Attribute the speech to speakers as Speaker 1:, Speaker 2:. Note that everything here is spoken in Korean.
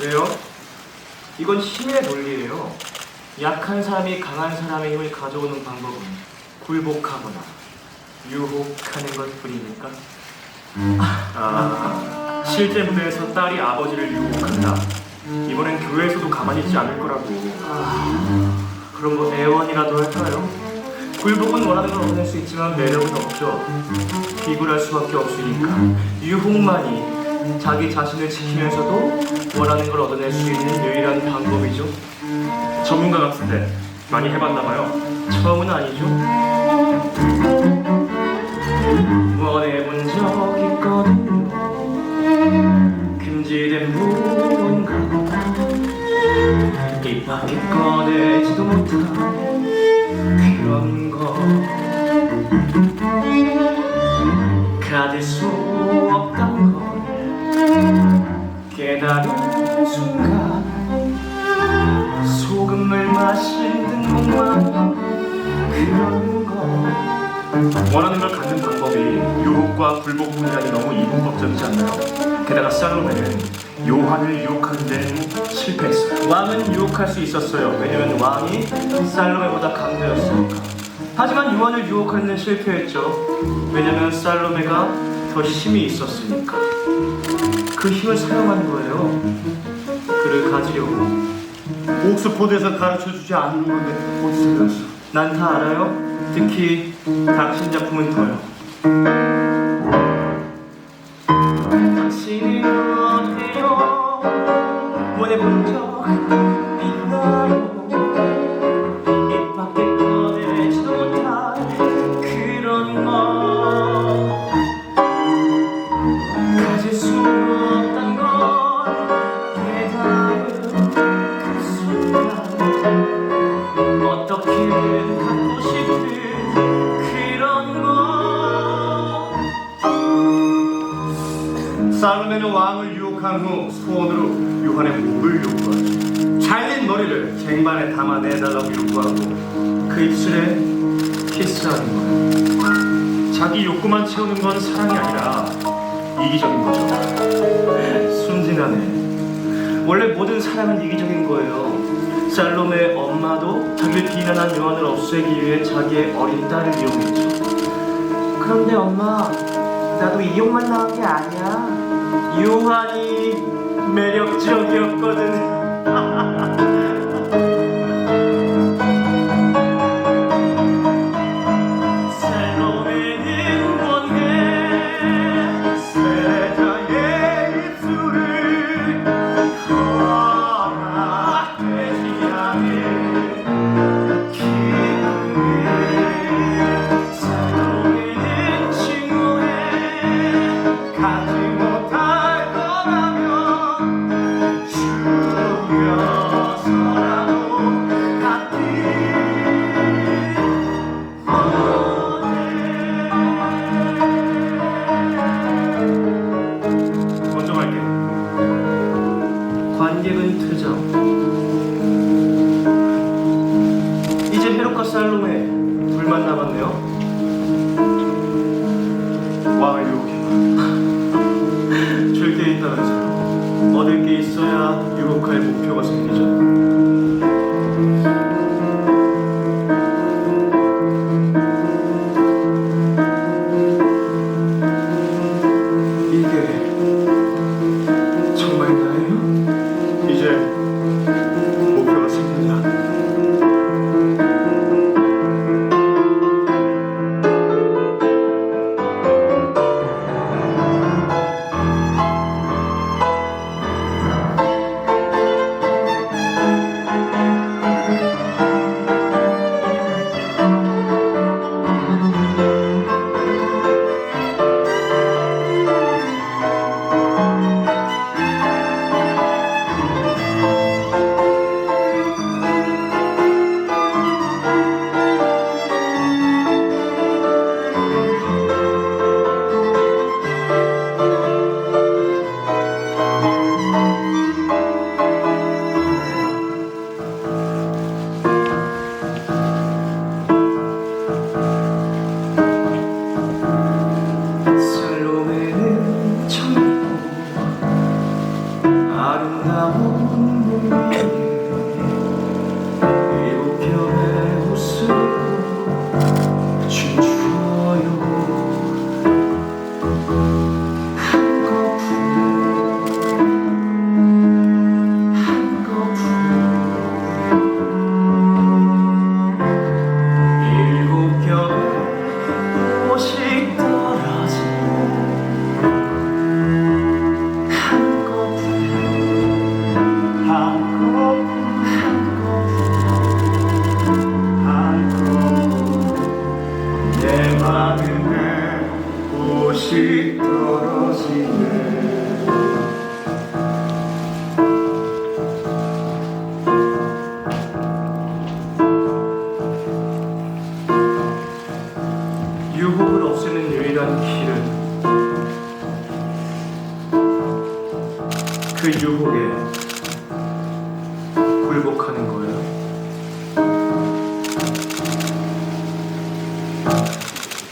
Speaker 1: 왜요? 이건 힘의 논리예요. 약한 사람이 강한 사람의 힘을 가져오는 방법은 굴복하거나 유혹하는 것 뿐이니까. 아, 실제 무대에서 딸이 아버지를 유혹한다. 이번엔 교회에서도 가만히 있지 않을 거라고. 아, 그럼 뭐 애원이라도 할까요? 굴복은 원하는 걸 얻을 수 있지만 매력은 없죠. 비굴할 수밖에 없으니까 유혹만이 자기 자신을 지키면서도 원하는 걸 얻어낼 수 있는 유일한 방법이죠. 전문가 같은데 많이 해봤나 봐요. 처음은 아니죠. 원해본 적 있거든요. 금지된 무언가 입 밖에 꺼내지도 못한 그런 거 가질 수 원하는 걸 갖는 방법이 유혹과 굴복뿐이라니 너무 이분법적이지 않나요? 게다가 살로메는 요한을 유혹하는데 실패했어요. 왕은 유혹할 수 있었어요. 왜냐면 왕이 살로메보다 강자였으니까. 하지만 요한을 유혹하는 데 실패했죠. 왜냐면 살로메가 더 힘이 있었으니까. 그 힘을 사용한 거예요. 그를 가지려고.
Speaker 2: 옥스포드에서 가르쳐 주지 않는 건데 배웠어?
Speaker 1: 난 다 알아요. 특히 당신 작품은 더요.
Speaker 2: 살로메는 왕을 유혹한 후 소원으로 요한의 목을 요구하죠. 잘린 머리를 쟁반에 담아내달라고 요구하고
Speaker 1: 그 입술에 키스하는 거예요. 자기 욕구만 채우는 건 사랑이 아니라 이기적인 거죠. 순진하네. 원래 모든 사랑은 이기적인 거예요. 살롬의 엄마도 자기를 비난한 요한을 없애기 위해 자기의 어린 딸을 이용했죠. 그런데 엄마, 나도 이용만 나온 게 아니야. 요한이 매력적이었거든. 살로메 둘만 남았네요.
Speaker 2: 왕을 유혹해.
Speaker 1: 줄게 있다면서요. 얻을 게 있어야 유혹할 목표가 생기죠. 이게 정말 나예요?
Speaker 2: 이제 아름다운
Speaker 1: 그 유혹에 굴복하는 거예요.